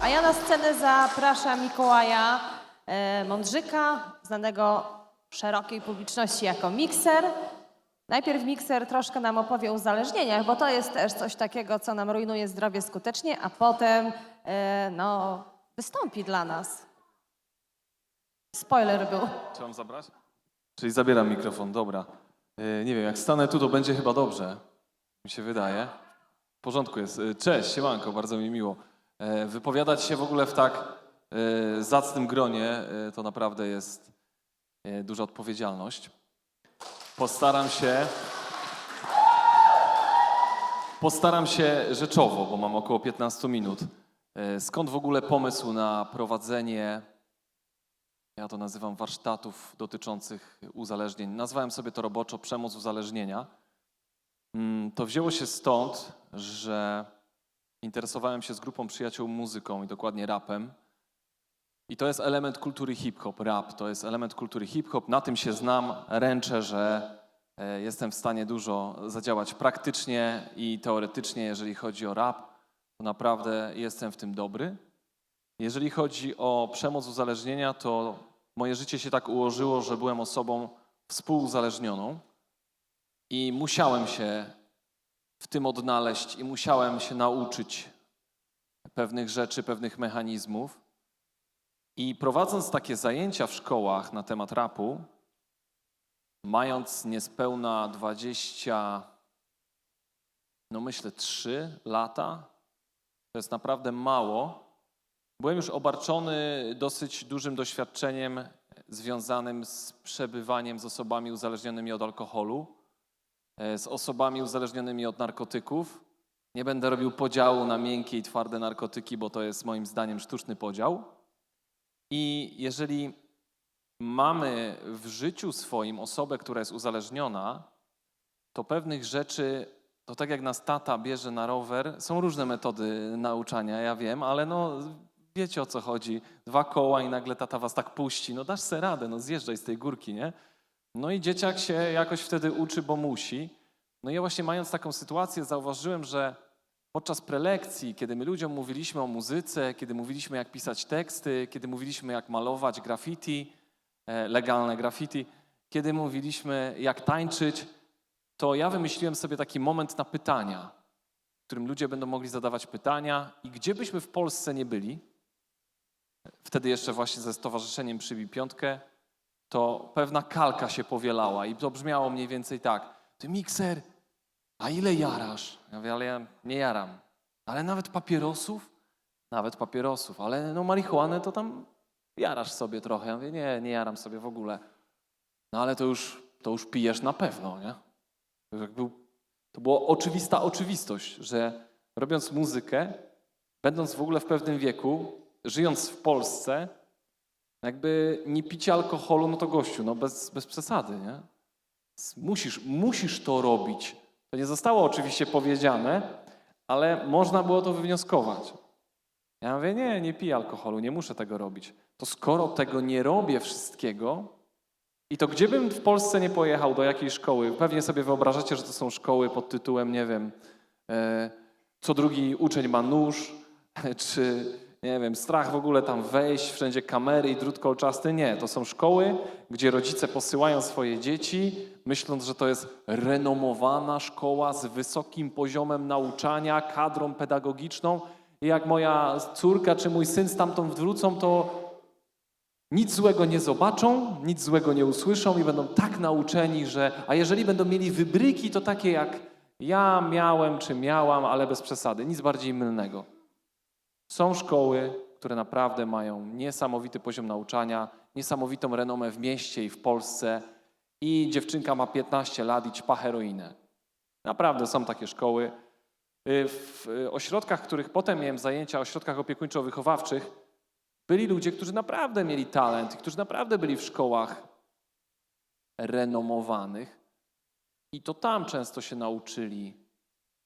A ja na scenę zapraszam Mikołaja e, Mądrzyka, znanego szerokiej publiczności jako mikser. Najpierw mikser troszkę nam opowie o uzależnieniach, bo to jest też coś takiego, co nam rujnuje zdrowie skutecznie, a potem e, no, wystąpi dla nas. Spoiler był. Czy mam zabrać? Czyli zabieram mikrofon, dobra. E, Nie wiem, jak stanę tu, to będzie chyba dobrze. Mi się wydaje. W porządku jest. E, Cześć, siemanko, bardzo mi miło. E, Wypowiadać się w ogóle w tak e, zacnym gronie to naprawdę jest duża odpowiedzialność. Postaram się. Postaram się rzeczowo, bo mam około 15 minut. Skąd w ogóle pomysł na prowadzenie ja to nazywam warsztatów dotyczących uzależnień. Nazwałem sobie to roboczo przemoc uzależnienia. Mm, To wzięło się stąd, że interesowałem się z grupą przyjaciół muzyką i dokładnie rapem. I to jest element kultury hip-hop, rap. To jest element kultury hip-hop. Na tym się znam, ręczę, że e, jestem w stanie dużo zadziałać praktycznie i teoretycznie, jeżeli chodzi o rap. To naprawdę jestem w tym dobry. Jeżeli chodzi o przemoc uzależnienia, to moje życie się tak ułożyło, że byłem osobą współuzależnioną i musiałem się w tym odnaleźć i musiałem się nauczyć pewnych rzeczy, pewnych mechanizmów. I prowadząc takie zajęcia w szkołach na temat rapu, mając niespełna 20, no myślę 3 lata, to jest naprawdę mało. Byłem już obarczony dosyć dużym doświadczeniem związanym z przebywaniem z osobami uzależnionymi od alkoholu, z osobami uzależnionymi od narkotyków. Nie będę robił podziału na miękkie i twarde narkotyki, bo to jest moim zdaniem sztuczny podział. I jeżeli mamy w życiu swoim osobę, która jest uzależniona, to pewnych rzeczy, to tak jak nas tata bierze na rower, są różne metody nauczania, ja wiem, ale no wiecie o co chodzi. Dwa koła i nagle tata was tak puści, no dasz se radę, no zjeżdżaj z tej górki, nie? No i dzieciak się jakoś wtedy uczy, bo musi. No i ja właśnie mając taką sytuację zauważyłem, że podczas prelekcji, kiedy my ludziom mówiliśmy o muzyce, kiedy mówiliśmy jak pisać teksty, kiedy mówiliśmy jak malować graffiti, e, legalne graffiti, kiedy mówiliśmy jak tańczyć, to ja wymyśliłem sobie taki moment na pytania, w którym ludzie będą mogli zadawać pytania i gdzie byśmy w Polsce nie byli, wtedy jeszcze właśnie ze stowarzyszeniem Przybij Piątkę, to pewna kalka się powielała i to brzmiało mniej więcej tak. Ty mikser, a ile jarasz? Ja mówię, ale ja nie jaram. Ale nawet papierosów? Nawet papierosów, ale no marihuanę to tam jarasz sobie trochę. Ja mówię, nie, nie jaram sobie w ogóle. No ale to już, to już pijesz na pewno, nie? To, była oczywista oczywistość, że robiąc muzykę, będąc w ogóle w pewnym wieku, żyjąc w Polsce, jakby nie picie alkoholu, no to gościu, no bez, bez przesady, nie? Musisz, musisz to robić. To nie zostało oczywiście powiedziane, ale można było to wywnioskować. Ja mówię, nie, nie piję alkoholu, nie muszę tego robić. To skoro tego nie robię wszystkiego, i to gdzie bym w Polsce nie pojechał, do jakiej szkoły, pewnie sobie wyobrażacie, że to są szkoły pod tytułem, nie wiem, e, co drugi uczeń ma nóż, czy nie wiem, strach w ogóle tam wejść, wszędzie kamery i drut kolczasty. Nie, to są szkoły, gdzie rodzice posyłają swoje dzieci, myśląc, że to jest renomowana szkoła z wysokim poziomem nauczania, kadrą pedagogiczną. I jak moja córka czy mój syn stamtąd wrócą, to nic złego nie zobaczą, nic złego nie usłyszą i będą tak nauczeni, że. A jeżeli będą mieli wybryki, to takie jak ja miałem czy miałam, ale bez przesady, nic bardziej mylnego. Są szkoły, które naprawdę mają niesamowity poziom nauczania, niesamowitą renomę w mieście i w Polsce i dziewczynka ma 15 lat i ćpa heroinę. Naprawdę są takie szkoły. Y, W y, ośrodkach, w których potem miałem zajęcia, ośrodkach opiekuńczo-wychowawczych, byli ludzie, którzy naprawdę mieli talent, którzy naprawdę byli w szkołach renomowanych i to tam często się nauczyli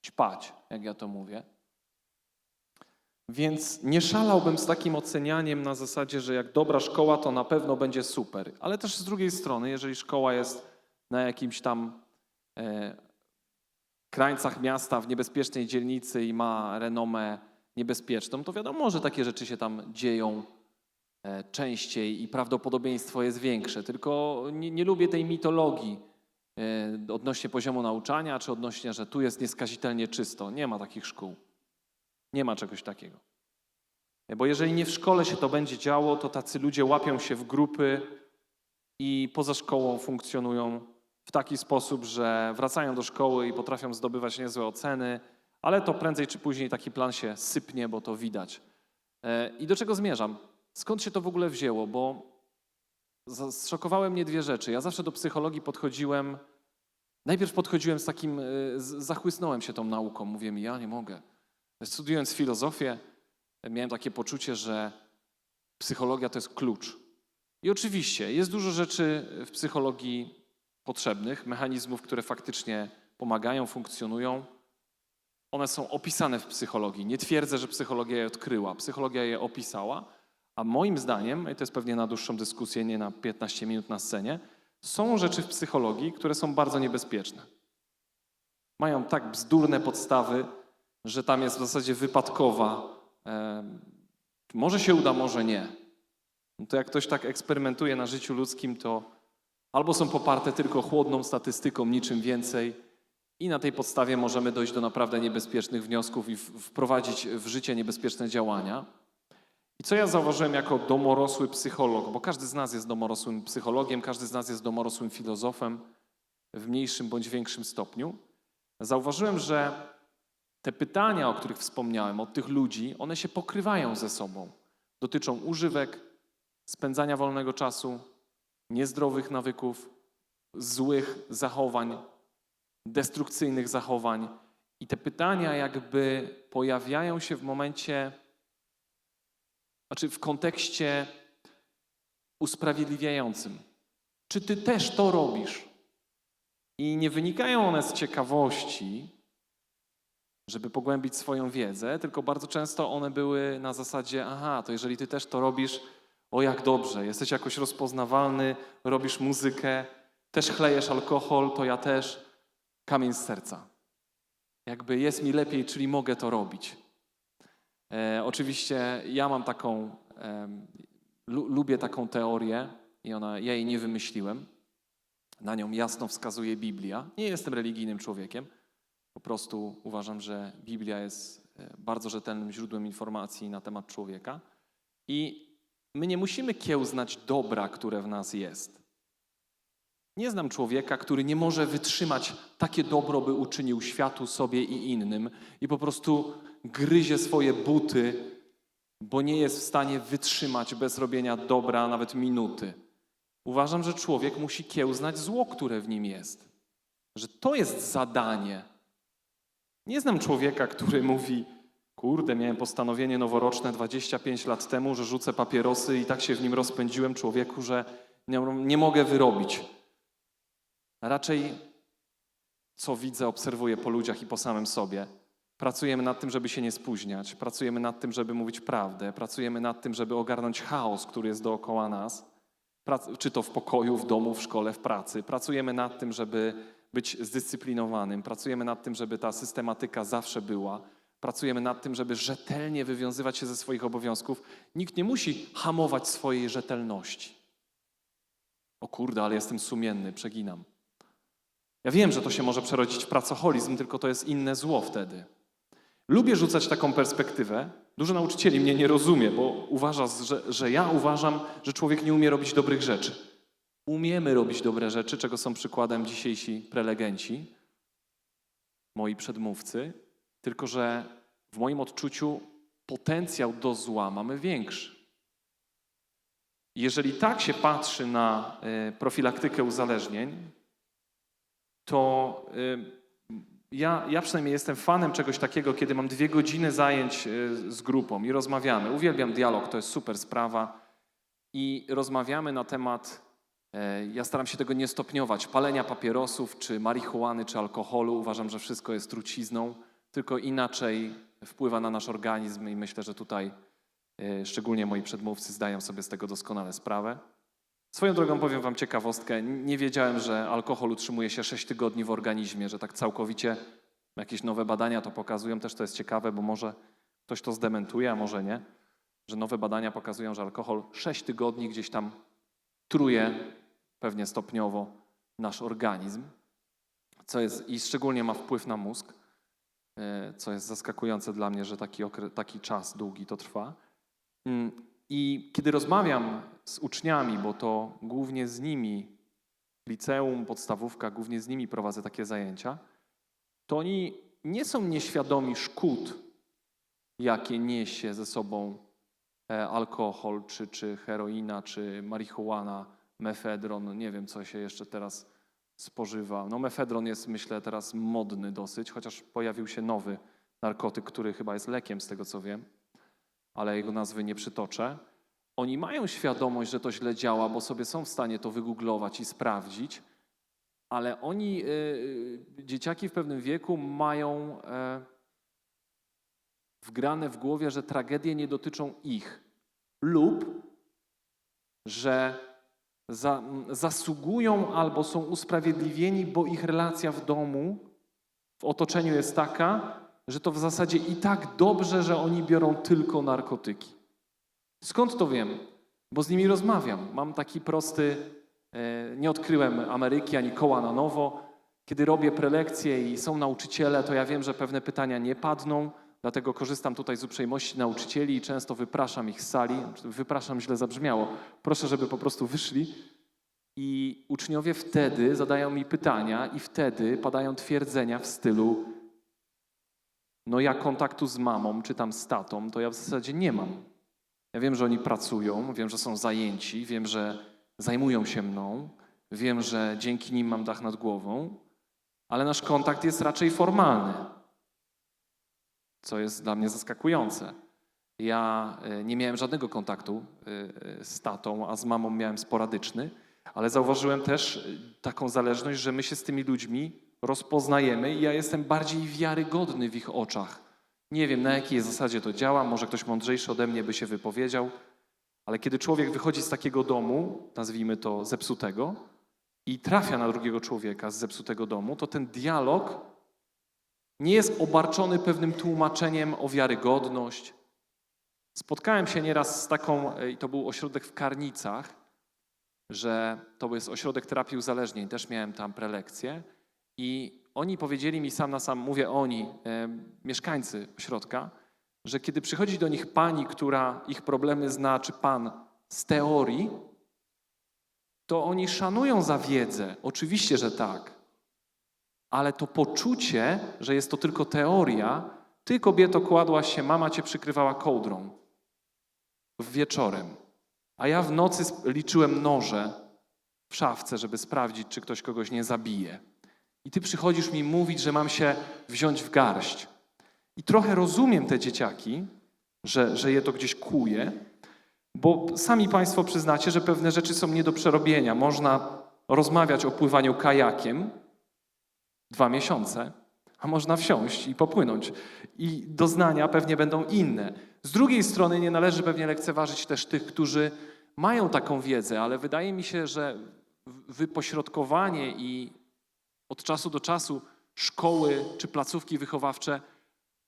ćpać, jak ja to mówię. Więc nie szalałbym z takim ocenianiem na zasadzie, że jak dobra szkoła, to na pewno będzie super. Ale też z drugiej strony, jeżeli szkoła jest na jakimś tam e, krańcach miasta, w niebezpiecznej dzielnicy i ma renomę niebezpieczną, to wiadomo, że takie rzeczy się tam dzieją e, częściej i prawdopodobieństwo jest większe. Tylko nie, nie lubię tej mitologii e, odnośnie poziomu nauczania, czy odnośnie, że tu jest nieskazitelnie czysto. Nie ma takich szkół. Nie ma czegoś takiego. Bo jeżeli nie w szkole się to będzie działo, to tacy ludzie łapią się w grupy i poza szkołą funkcjonują w taki sposób, że wracają do szkoły i potrafią zdobywać niezłe oceny, ale to prędzej czy później taki plan się sypnie, bo to widać. E, I do czego zmierzam? Skąd się to w ogóle wzięło? Bo zszokowały mnie dwie rzeczy. Ja zawsze do psychologii podchodziłem, najpierw podchodziłem z takim, e, zachłysnąłem się tą nauką. Mówię mi, ja nie mogę. Studiując filozofię, miałem takie poczucie, że psychologia to jest klucz. I oczywiście jest dużo rzeczy w psychologii potrzebnych, mechanizmów, które faktycznie pomagają, funkcjonują. One są opisane w psychologii. Nie twierdzę, że psychologia je odkryła, psychologia je opisała, a moim zdaniem, i to jest pewnie na dłuższą dyskusję, nie na 15 minut na scenie, są rzeczy w psychologii, które są bardzo niebezpieczne. Mają tak bzdurne podstawy, że tam jest w zasadzie wypadkowa. może się uda, może nie. No to jak ktoś tak eksperymentuje na życiu ludzkim, to albo są poparte tylko chłodną statystyką, niczym więcej, i na tej podstawie możemy dojść do naprawdę niebezpiecznych wniosków i wprowadzić w życie niebezpieczne działania. I co ja zauważyłem jako domorosły psycholog, bo każdy z nas jest domorosłym psychologiem, każdy z nas jest domorosłym filozofem w mniejszym bądź większym stopniu, zauważyłem, że te pytania, o których wspomniałem, od tych ludzi, one się pokrywają ze sobą. Dotyczą używek, spędzania wolnego czasu, niezdrowych nawyków, złych zachowań, destrukcyjnych zachowań. I te pytania jakby pojawiają się w momencie, znaczy w kontekście usprawiedliwiającym. Czy ty też to robisz? I nie wynikają one z ciekawości, żeby pogłębić swoją wiedzę, tylko bardzo często one były na zasadzie: aha, to jeżeli ty też to robisz, o jak dobrze, jesteś jakoś rozpoznawalny, robisz muzykę, też chlejesz alkohol, to ja też kamień z serca. Jakby jest mi lepiej, czyli mogę to robić. E, oczywiście ja mam taką, lu, lubię taką teorię i ona, ja jej nie wymyśliłem. Na nią jasno wskazuje Biblia. Nie jestem religijnym człowiekiem. Po prostu uważam, że Biblia jest e, bardzo rzetelnym źródłem informacji na temat człowieka. I my nie musimy kiełznać dobra, które w nas jest. Nie znam człowieka, który nie może wytrzymać takie dobro, by uczynił światu, sobie i innym, i po prostu gryzie swoje buty, bo nie jest w stanie wytrzymać bez robienia dobra nawet minuty. Uważam, że człowiek musi kiełznać zło, które w nim jest. Że to jest zadanie. Nie znam człowieka, który mówi: Kurde, miałem postanowienie noworoczne 25 lat temu, że rzucę papierosy i tak się w nim rozpędziłem, człowieku, że nie, nie mogę wyrobić. Raczej, co widzę, obserwuję po ludziach i po samym sobie. Pracujemy nad tym, żeby się nie spóźniać, pracujemy nad tym, żeby mówić prawdę, pracujemy nad tym, żeby ogarnąć chaos, który jest dookoła nas, czy to w pokoju, w domu, w szkole, w pracy. Pracujemy nad tym, żeby być zdyscyplinowanym, pracujemy nad tym, żeby ta systematyka zawsze była, pracujemy nad tym, żeby rzetelnie wywiązywać się ze swoich obowiązków. Nikt nie musi hamować swojej rzetelności. O kurde, ale jestem sumienny, przeginam. Ja wiem, że to się może przerodzić w pracoholizm, tylko to jest inne zło wtedy. Lubię rzucać taką perspektywę. Dużo nauczycieli mnie nie rozumie, bo uważa, że, że ja uważam, że człowiek nie umie robić dobrych rzeczy. Umiemy robić dobre rzeczy, czego są przykładem dzisiejsi prelegenci, moi przedmówcy, tylko że w moim odczuciu potencjał do zła mamy większy. Jeżeli tak się patrzy na e, profilaktykę uzależnień, to y, ja, ja przynajmniej jestem fanem czegoś takiego, kiedy mam dwie godziny zajęć y, z grupą i rozmawiamy. Uwielbiam dialog, to jest super sprawa. I rozmawiamy na temat, ja staram się tego nie stopniować, palenia papierosów, czy marihuany, czy alkoholu. Uważam, że wszystko jest trucizną, tylko inaczej wpływa na nasz organizm i myślę, że tutaj e, szczególnie moi przedmówcy zdają sobie z tego doskonale sprawę. Swoją drogą powiem wam ciekawostkę. Nie wiedziałem, że alkohol utrzymuje się 6 tygodni w organizmie, że tak całkowicie jakieś nowe badania to pokazują, też to jest ciekawe, bo może ktoś to zdementuje, a może nie, że nowe badania pokazują, że alkohol 6 tygodni gdzieś tam truje pewnie stopniowo nasz organizm, co jest i szczególnie ma wpływ na mózg, e, co jest zaskakujące dla mnie, że taki, taki czas długi to trwa. Mm, I kiedy rozmawiam z uczniami, bo to głównie z nimi, liceum, podstawówka, głównie z nimi prowadzę takie zajęcia, to oni nie są nieświadomi szkód, jakie niesie ze sobą e, alkohol, czy, czy heroina, czy marihuana, mefedron, nie wiem co się jeszcze teraz spożywa. No mefedron jest myślę teraz modny dosyć, chociaż pojawił się nowy narkotyk, który chyba jest lekiem z tego co wiem, ale jego nazwy nie przytoczę. Oni mają świadomość, że to źle działa, bo sobie są w stanie to wygooglować i sprawdzić, ale oni, y, dzieciaki w pewnym wieku mają e, wgrane w głowie, że tragedie nie dotyczą ich lub że za, zasługują albo są usprawiedliwieni, bo ich relacja w domu, w otoczeniu jest taka, że to w zasadzie i tak dobrze, że oni biorą tylko narkotyki. Skąd to wiem? Bo z nimi rozmawiam. Mam taki prosty, e, nie odkryłem Ameryki ani koła na nowo. Kiedy robię prelekcje i są nauczyciele, to ja wiem, że pewne pytania nie padną, dlatego korzystam tutaj z uprzejmości nauczycieli i często wypraszam ich z sali. Wypraszam źle zabrzmiało. Proszę, żeby po prostu wyszli. I uczniowie wtedy zadają mi pytania, i wtedy padają twierdzenia w stylu: No, ja kontaktu z mamą czy tam z tatą, to ja w zasadzie nie mam. Ja wiem, że oni pracują, wiem, że są zajęci, wiem, że zajmują się mną, wiem, że dzięki nim mam dach nad głową, ale nasz kontakt jest raczej formalny, co jest dla mnie zaskakujące. Ja e, nie miałem żadnego kontaktu e, e, z tatą, a z mamą miałem sporadyczny, ale zauważyłem też taką zależność, że my się z tymi ludźmi rozpoznajemy i ja jestem bardziej wiarygodny w ich oczach. Nie wiem, na jakiej zasadzie to działa, może ktoś mądrzejszy ode mnie by się wypowiedział, ale kiedy człowiek wychodzi z takiego domu, nazwijmy to zepsutego, i trafia na drugiego człowieka z zepsutego domu, to ten dialog nie jest obarczony pewnym tłumaczeniem o wiarygodność. Spotkałem się nieraz z taką, e, i to był ośrodek w Karnicach, że to jest ośrodek terapii uzależnień, też miałem tam prelekcję i oni powiedzieli mi sam na sam, mówię oni, e, mieszkańcy ośrodka, że kiedy przychodzi do nich pani, która ich problemy zna, czy pan z teorii, to oni szanują za wiedzę. Oczywiście, że tak. Ale to poczucie, że jest to tylko teoria, ty kobieto kładłaś się, mama cię przykrywała kołdrą wieczorem, a ja w nocy liczyłem noże w szafce, żeby sprawdzić, czy ktoś kogoś nie zabije. I ty przychodzisz mi mówić, że mam się wziąć w garść. I trochę rozumiem te dzieciaki, że, że je to gdzieś kuje, bo sami Państwo przyznacie, że pewne rzeczy są nie do przerobienia. Można rozmawiać o pływaniu kajakiem dwa miesiące, a można wsiąść i popłynąć. I doznania pewnie będą inne. Z drugiej strony nie należy pewnie lekceważyć też tych, którzy mają taką wiedzę, ale wydaje mi się, że wypośrodkowanie i od czasu do czasu szkoły czy placówki wychowawcze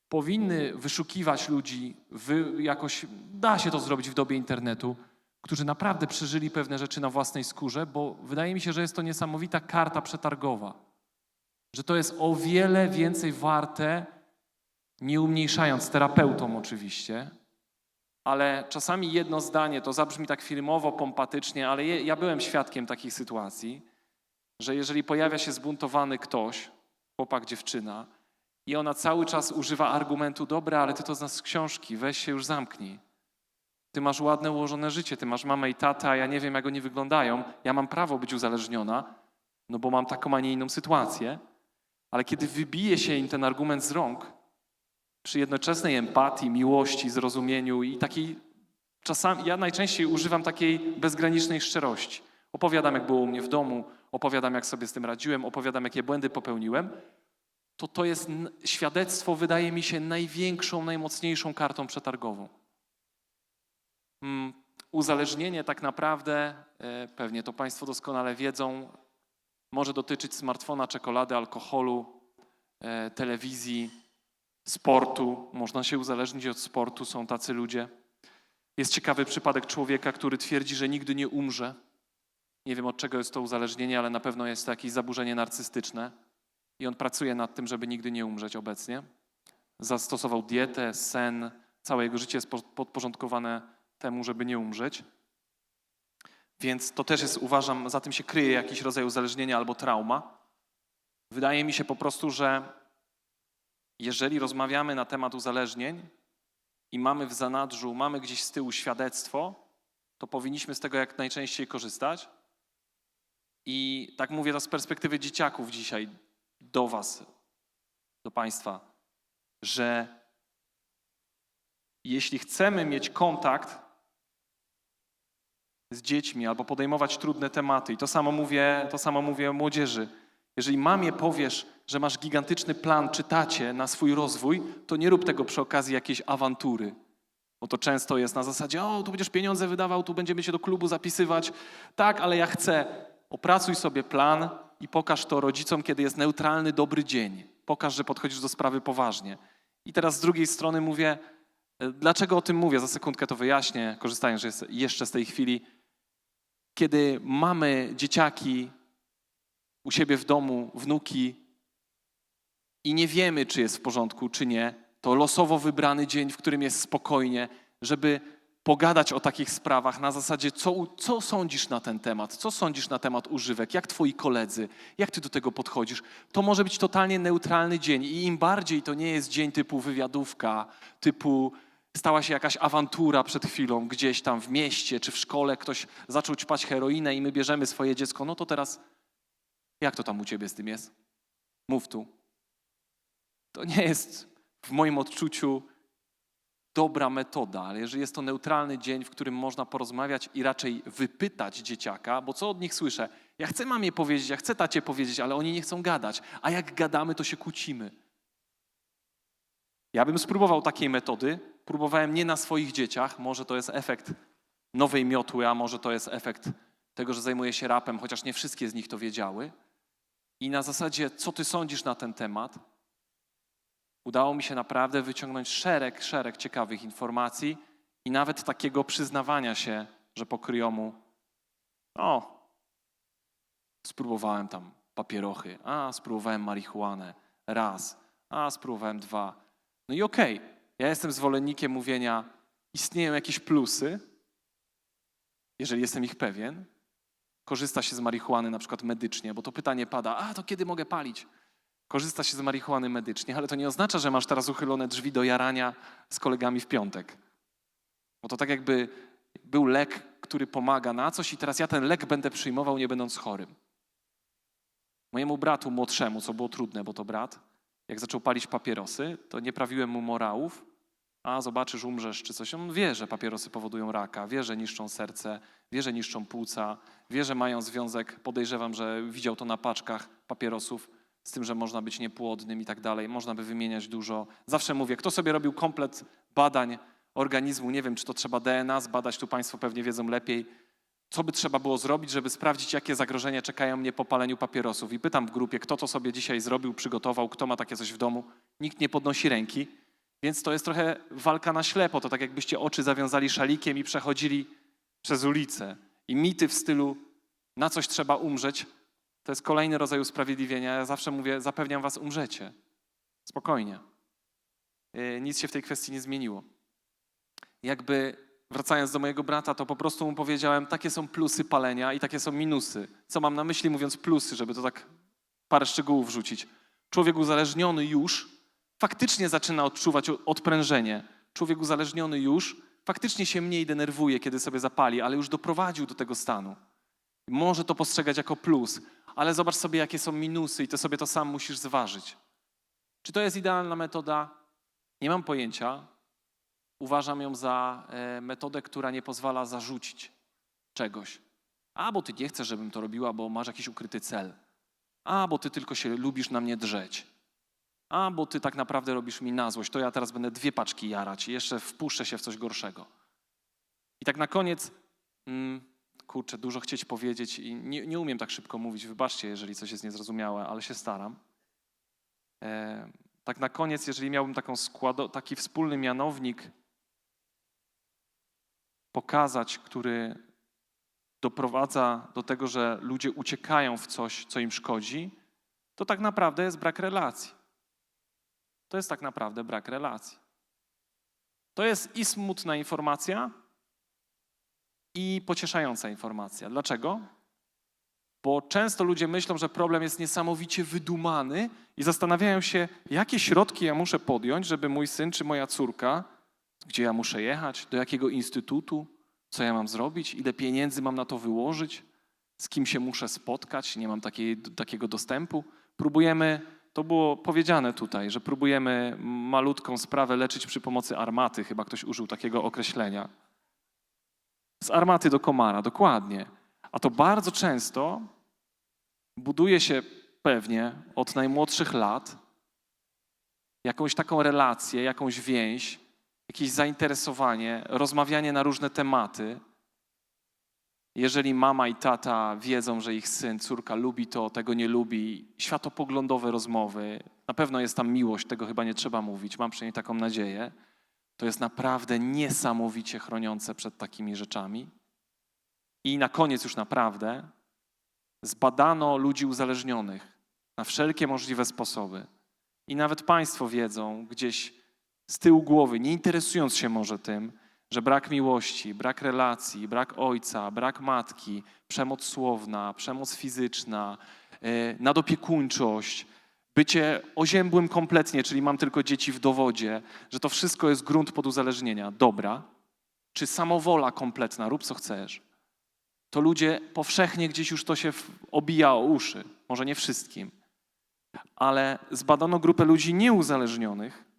powinny wyszukiwać ludzi, wy, jakoś da się to zrobić w dobie internetu, którzy naprawdę przeżyli pewne rzeczy na własnej skórze, bo wydaje mi się, że jest to niesamowita karta przetargowa. Że to jest o wiele więcej warte, nie umniejszając terapeutom oczywiście, ale czasami jedno zdanie to zabrzmi tak filmowo, pompatycznie, ale ja byłem świadkiem takich sytuacji, że jeżeli pojawia się zbuntowany ktoś, chłopak, dziewczyna, i ona cały czas używa argumentu, dobra, ale ty to znasz z książki, weź się już zamknij. Ty masz ładne ułożone życie, ty masz mamę i tatę, a ja nie wiem, jak oni wyglądają. Ja mam prawo być uzależniona, no bo mam taką, a nie inną sytuację. Ale kiedy wybije się im ten argument z rąk, przy jednoczesnej empatii, miłości, zrozumieniu i takiej czasami, ja najczęściej używam takiej bezgranicznej szczerości. Opowiadam, jak było u mnie w domu, opowiadam, jak sobie z tym radziłem, opowiadam, jakie błędy popełniłem, to to jest świadectwo, wydaje mi się, największą, najmocniejszą kartą przetargową. Mm, Uzależnienie tak naprawdę, e, pewnie to Państwo doskonale wiedzą, może dotyczyć smartfona, czekolady, alkoholu, e, telewizji, sportu. Można się uzależnić od sportu, są tacy ludzie. Jest ciekawy przypadek człowieka, który twierdzi, że nigdy nie umrze. Nie wiem od czego jest to uzależnienie, ale na pewno jest to jakieś zaburzenie narcystyczne. I on pracuje nad tym, żeby nigdy nie umrzeć obecnie. Zastosował dietę, sen, całe jego życie jest po- podporządkowane temu, żeby nie umrzeć. Więc to też jest, uważam, za tym się kryje jakiś rodzaj uzależnienia albo trauma. Wydaje mi się po prostu, że jeżeli rozmawiamy na temat uzależnień i mamy w zanadrzu, mamy gdzieś z tyłu świadectwo, to powinniśmy z tego jak najczęściej korzystać. I tak mówię to z perspektywy dzieciaków dzisiaj do Was, do Państwa, że jeśli chcemy mieć kontakt z dziećmi albo podejmować trudne tematy, i to samo mówię, to samo mówię młodzieży, jeżeli mamie powiesz, że masz gigantyczny plan czy tacie na swój rozwój, to nie rób tego przy okazji jakiejś awantury. Bo to często jest na zasadzie, o, tu będziesz pieniądze wydawał, tu będziemy się do klubu zapisywać. Tak, ale ja chcę. Opracuj sobie plan i pokaż to rodzicom, kiedy jest neutralny, dobry dzień. Pokaż, że podchodzisz do sprawy poważnie. I teraz z drugiej strony mówię, e, dlaczego o tym mówię? Za sekundkę to wyjaśnię, korzystając jeszcze z tej chwili. Kiedy mamy dzieciaki u siebie w domu, wnuki i nie wiemy, czy jest w porządku, czy nie, to losowo wybrany dzień, w którym jest spokojnie, żeby pogadać o takich sprawach na zasadzie, co, co sądzisz na ten temat, co sądzisz na temat używek, jak twoi koledzy, jak ty do tego podchodzisz. To może być totalnie neutralny dzień i im bardziej to nie jest dzień typu wywiadówka, typu stała się jakaś awantura przed chwilą gdzieś tam w mieście czy w szkole, ktoś zaczął ćpać heroinę i my bierzemy swoje dziecko, no to teraz jak to tam u ciebie z tym jest? Mów tu. To nie jest w moim odczuciu dobra metoda, ale jeżeli jest to neutralny dzień, w którym można porozmawiać i raczej wypytać dzieciaka, bo co od nich słyszę? Ja chcę mamie powiedzieć, ja chcę tacie powiedzieć, ale oni nie chcą gadać, a jak gadamy, to się kłócimy. Ja bym spróbował takiej metody. Próbowałem nie na swoich dzieciach, może to jest efekt nowej miotły, a może to jest efekt tego, że zajmuję się rapem, chociaż nie wszystkie z nich to wiedziały. I na zasadzie, co ty sądzisz na ten temat, udało mi się naprawdę wyciągnąć szereg, szereg ciekawych informacji i nawet takiego przyznawania się, że po kryjomu, o, spróbowałem tam papierochy, a spróbowałem marihuanę raz, a spróbowałem dwa. No i okej, ja jestem zwolennikiem mówienia, istnieją jakieś plusy, jeżeli jestem ich pewien, korzysta się z marihuany na przykład medycznie, bo to pytanie pada, a to kiedy mogę palić? Korzysta się z marihuany medycznie, ale to nie oznacza, że masz teraz uchylone drzwi do jarania z kolegami w piątek. Bo to tak jakby był lek, który pomaga na coś i teraz ja ten lek będę przyjmował nie będąc chorym. Mojemu bratu młodszemu, co było trudne, bo to brat, jak zaczął palić papierosy, to nie prawiłem mu morałów, a zobaczysz, umrzesz czy coś. On wie, że papierosy powodują raka, wie, że niszczą serce, wie, że niszczą płuca, wie, że mają związek, podejrzewam, że widział to na paczkach papierosów, z tym, że można być niepłodnym i tak dalej. Można by wymieniać dużo. Zawsze mówię, kto sobie robił komplet badań organizmu, nie wiem, czy to trzeba DNA zbadać, tu Państwo pewnie wiedzą lepiej, co by trzeba było zrobić, żeby sprawdzić, jakie zagrożenia czekają mnie po paleniu papierosów. I pytam w grupie, kto to sobie dzisiaj zrobił, przygotował, kto ma takie coś w domu. Nikt nie podnosi ręki, więc to jest trochę walka na ślepo. To tak jakbyście oczy zawiązali szalikiem i przechodzili przez ulicę. I mity w stylu na coś trzeba umrzeć, to jest kolejny rodzaj usprawiedliwienia. Ja zawsze mówię, zapewniam was, umrzecie. Spokojnie. Yy, Nic się w tej kwestii nie zmieniło. Jakby wracając do mojego brata, to po prostu mu powiedziałem, takie są plusy palenia i takie są minusy. Co mam na myśli mówiąc plusy, żeby to tak parę szczegółów wrzucić. Człowiek uzależniony już faktycznie zaczyna odczuwać odprężenie. Człowiek uzależniony już faktycznie się mniej denerwuje, kiedy sobie zapali, ale już doprowadził do tego stanu. Może to postrzegać jako plus, ale zobacz sobie, jakie są minusy i to sobie to sam musisz zważyć. Czy to jest idealna metoda? Nie mam pojęcia. Uważam ją za e, metodę, która nie pozwala zarzucić czegoś. A, bo ty nie chcesz, żebym to robiła, bo masz jakiś ukryty cel. A, bo ty tylko się lubisz na mnie drzeć. A, bo ty tak naprawdę robisz mi na złość. To ja teraz będę dwie paczki jarać i jeszcze wpuszczę się w coś gorszego. I tak na koniec, mm, kurczę, dużo chcieć powiedzieć i nie, nie umiem tak szybko mówić. Wybaczcie, jeżeli coś jest niezrozumiałe, ale się staram. E, tak na koniec, jeżeli miałbym taki wspólny mianownik pokazać, który doprowadza do tego, że ludzie uciekają w coś, co im szkodzi, to tak naprawdę jest brak relacji. To jest tak naprawdę brak relacji. To jest i smutna informacja, i pocieszająca informacja. Dlaczego? Bo często ludzie myślą, że problem jest niesamowicie wydumany i zastanawiają się, jakie środki ja muszę podjąć, żeby mój syn czy moja córka, gdzie ja muszę jechać, do jakiego instytutu, co ja mam zrobić, ile pieniędzy mam na to wyłożyć, z kim się muszę spotkać, nie mam takiej, takiego dostępu. Próbujemy, to było powiedziane tutaj, że próbujemy malutką sprawę leczyć przy pomocy armaty, chyba ktoś użył takiego określenia. Z armaty do komara, dokładnie. A to bardzo często buduje się pewnie od najmłodszych lat jakąś taką relację, jakąś więź, jakieś zainteresowanie, rozmawianie na różne tematy. Jeżeli mama i tata wiedzą, że ich syn, córka lubi to, tego nie lubi, światopoglądowe rozmowy, na pewno jest tam miłość, tego chyba nie trzeba mówić, mam przynajmniej taką nadzieję, to jest naprawdę niesamowicie chroniące przed takimi rzeczami. I na koniec już naprawdę zbadano ludzi uzależnionych na wszelkie możliwe sposoby. I nawet Państwo wiedzą gdzieś z tyłu głowy, nie interesując się może tym, że brak miłości, brak relacji, brak ojca, brak matki, przemoc słowna, przemoc fizyczna, yy, nadopiekuńczość, bycie oziębłym kompletnie, czyli mam tylko dzieci w dowodzie, że to wszystko jest grunt pod uzależnienia. Dobra. Czy samowola kompletna, rób co chcesz. To ludzie powszechnie gdzieś już to się obija o uszy. Może nie wszystkim. Ale zbadano grupę ludzi nieuzależnionych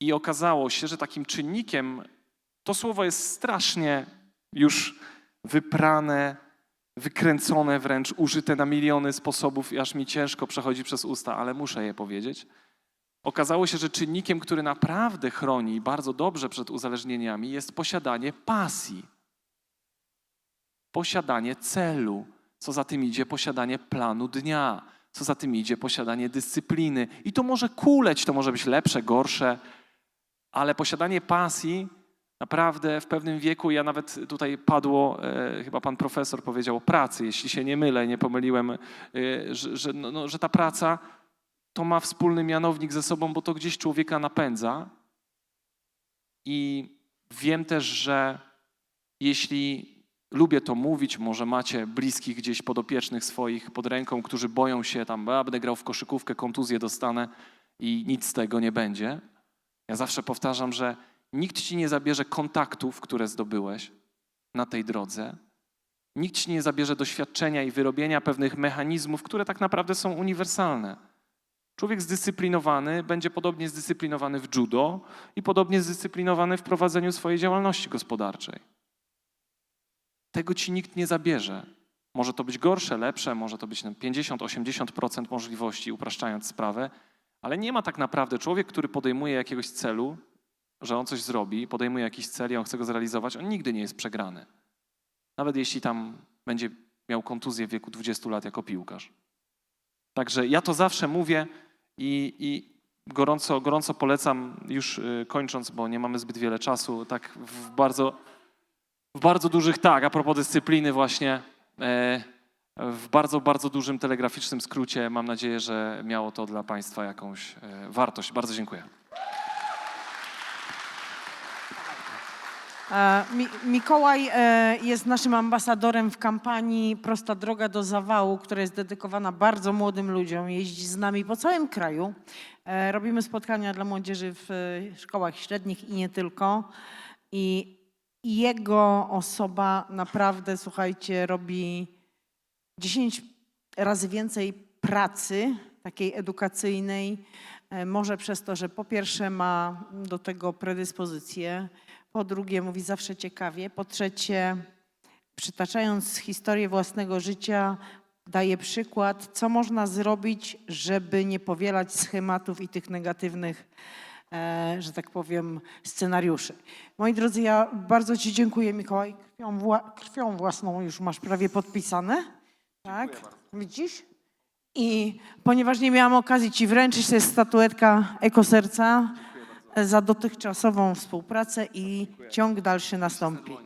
i okazało się, że takim czynnikiem, to słowo jest strasznie już wyprane, wykręcone wręcz, użyte na miliony sposobów i aż mi ciężko przechodzi przez usta, ale muszę je powiedzieć. Okazało się, że czynnikiem, który naprawdę chroni bardzo dobrze przed uzależnieniami jest posiadanie pasji. Posiadanie celu. Co za tym idzie? Posiadanie planu dnia. Co za tym idzie? Posiadanie dyscypliny. I to może kuleć, to może być lepsze, gorsze, ale posiadanie pasji naprawdę w pewnym wieku, ja nawet tutaj padło, e, chyba pan profesor powiedział o pracy, jeśli się nie mylę, nie pomyliłem, e, że, że, no, no, że ta praca to ma wspólny mianownik ze sobą, bo to gdzieś człowieka napędza. I wiem też, że jeśli lubię to mówić, może macie bliskich gdzieś podopiecznych swoich pod ręką, którzy boją się tam, a będę grał w koszykówkę, kontuzję dostanę i nic z tego nie będzie. Ja zawsze powtarzam, że nikt ci nie zabierze kontaktów, które zdobyłeś na tej drodze. Nikt ci nie zabierze doświadczenia i wyrobienia pewnych mechanizmów, które tak naprawdę są uniwersalne. Człowiek zdyscyplinowany będzie podobnie zdyscyplinowany w judo i podobnie zdyscyplinowany w prowadzeniu swojej działalności gospodarczej. Tego ci nikt nie zabierze. Może to być gorsze, lepsze, może to być na 50-80% możliwości, upraszczając sprawę, ale nie ma tak naprawdę człowiek, który podejmuje jakiegoś celu, że on coś zrobi, podejmuje jakiś cel i on chce go zrealizować, on nigdy nie jest przegrany. Nawet jeśli tam będzie miał kontuzję w wieku 20 lat jako piłkarz. Także ja to zawsze mówię i, i gorąco, gorąco polecam, już y, kończąc, bo nie mamy zbyt wiele czasu, tak w bardzo, w bardzo dużych, tak, a propos dyscypliny właśnie, e, w bardzo, bardzo dużym telegraficznym skrócie mam nadzieję, że miało to dla Państwa jakąś e, wartość. Bardzo dziękuję. E, Mi- Mikołaj e, jest naszym ambasadorem w kampanii Prosta Droga do Zawału, która jest dedykowana bardzo młodym ludziom. Jeździ z nami po całym kraju. Robimy spotkania dla młodzieży w szkołach średnich i nie tylko. I jego osoba naprawdę, słuchajcie, robi 10 razy więcej pracy takiej edukacyjnej, e, może przez to, że po pierwsze ma do tego predyspozycję, po drugie mówi zawsze ciekawie, po trzecie przytaczając historię własnego życia daje przykład, co można zrobić, żeby nie powielać schematów i tych negatywnych, e, że tak powiem, scenariuszy. Moi drodzy, ja bardzo Ci dziękuję, Mikołaj. Krwią, wła- krwią własną już masz prawie podpisane. Tak, widzisz? I ponieważ nie miałam okazji Ci wręczyć, to jest statuetka Ekoserca za dotychczasową współpracę i ciąg dalszy nastąpi.